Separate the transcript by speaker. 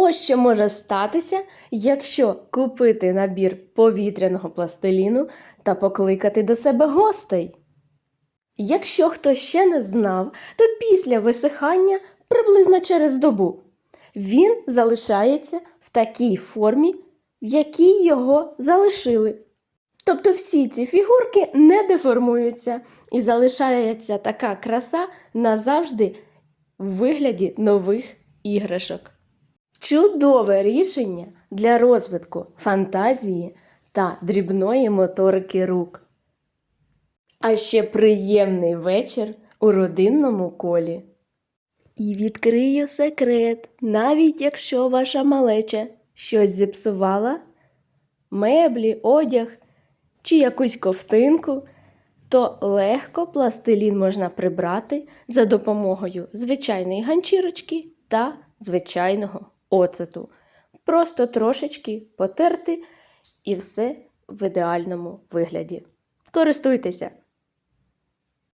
Speaker 1: Ось що може статися, якщо купити набір повітряного пластиліну та покликати до себе гостей. Якщо хто ще не знав, то після висихання приблизно через добу він залишається в такій формі, в якій його залишили. Тобто всі ці фігурки не деформуються і залишається така краса назавжди в вигляді нових іграшок. Чудове рішення для розвитку фантазії та дрібної моторики рук. А ще приємний вечір у родинному колі. І відкрию секрет, навіть якщо ваша малеча щось зіпсувала, меблі, одяг чи якусь ковтинку, то легко пластилін можна прибрати за допомогою звичайної ганчірочки та звичайного оцету. Просто трошечки потерти і все в ідеальному вигляді. Користуйтеся!